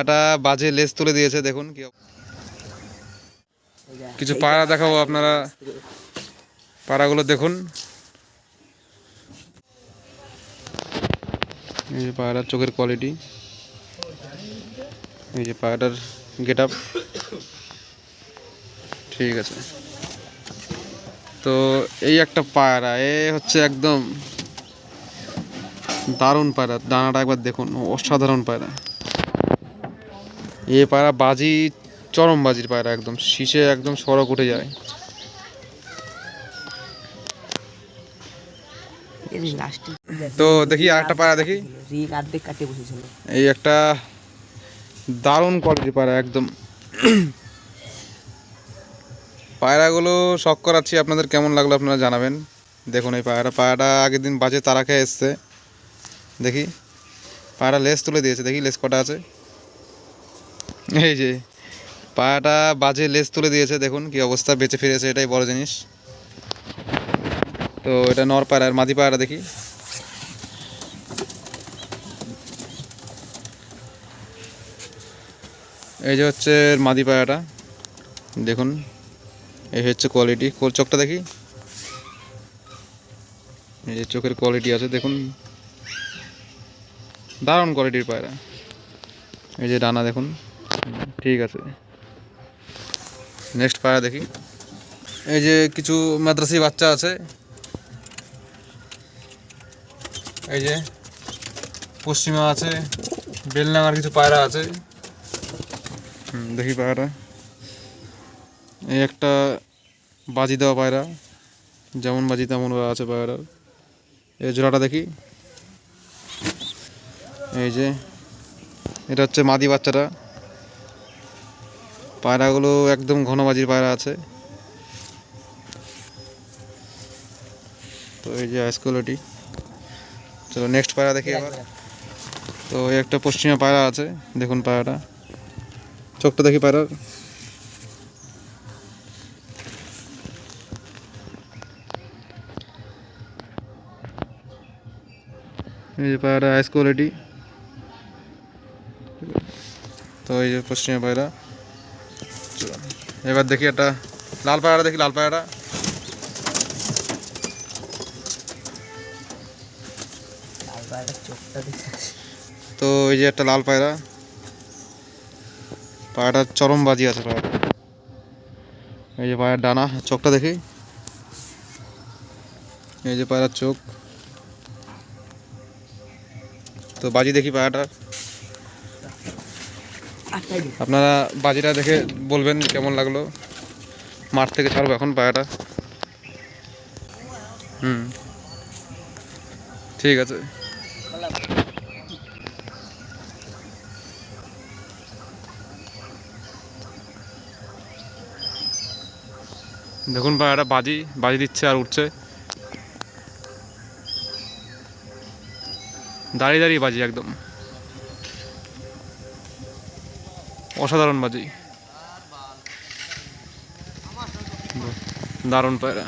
পায়রাটা বাজে লেজ তুলে দিয়েছে, দেখুন কি কিছু পায়রা দেখাবো আপনারা। পায়রাগুলো দেখুন। এই যে পায়রার চোখের কোয়ালিটি এই যে পায়রাটার গেট আপ ঠিক আছে। তো এই একটা পায়রা এ হচ্ছে একদম দারুণ পায়রা দানাটা একবার দেখুন, অসাধারণ পায়রা এ পায়রা বাজি চরম বাজির পায়রা একদম। শীষে একদম সড়ক উঠে যায়। তো দেখি আর একটা পায়রা দেখি এই একটা দারুণ কোয়ালিটির পায়রা একদম। পায়রাগুলো শখ করাচ্ছি। আপনাদের কেমন লাগল আপনারা জানাবেন। দেখুন এই পায়রা পায়রাটা আগের দিন বাজে তারা খেয়ে এসছে। দেখি। পায়রা লেস তুলে দিয়েছে। দেখি লেস কটা আছে। এই যে পায়রাটা বাজে লেস তুলে দিয়েছে, দেখুন কি অবস্থা, বেঁচে ফিরেছে, এটাই বড় জিনিস। তো এটা নর পায়রা আর মাদি পায়রা দেখি। এই যে হচ্ছে মাদি পায়রাটা দেখুন, এই হচ্ছে কোয়ালিটি কোল চোখটা দেখি। এই যে চোখের কোয়ালিটি আছে, দেখুন। দারুণ কোয়ালিটির পায়রা। এই যে ডানা দেখুন। ঠিক আছে। নেক্সট পায়রা দেখি। এই যে কিছু মাদ্রাসি বাচ্চা আছে। এই যে পশ্চিমা আছে, বেলনাঙার কিছু পায়রা আছে। দেখি পায়রা এই একটা বাজি দেওয়া পায়রা। যেমন বাজি তেমন আছে পায়রা এই জোড়াটা দেখি। এই যে, এটা হচ্ছে মাদি বাচ্চাটা। পায়রাগুলো একদম ঘন বাজির পায়রা আছে। তো এই যে আইস কোয়ালিটি চলো নেক্সট পায়রা দেখি আবার। তো এই একটা পশ্চিমা পায়রা আছে, দেখুন পায়রাটা। চোখটা দেখি পায়রার। এই যে পায়রা আইস কোয়ালিটি তো এই যে পশ্চিমা পায়রা। এবার দেখি একটা লাল পায়রা দেখি লাল পায়রা তারপর চোখটা দেখে আসি। তো এই যে একটা লাল পায়রা। পায়রাটার চরম বাজি আছে পায়রা এই যে পায়রার ডানা চোখটা দেখি। এই যে পায়রার চোখ। তো বাজি দেখি পায়রাটার। আটটাই দিন আপনারা বাজিটা দেখে বলবেন কেমন লাগল। মাঠ থেকে ছাড়বো এখন পায়াটা হুম। ঠিক আছে। দেখুন পায়রাটা বাজি বাজি দিচ্ছে আর উঠছে। দাঁড়িয়ে দাঁড়িয়ে বাজি একদম। অসাধারণ বাজি। দারুণ পায়রা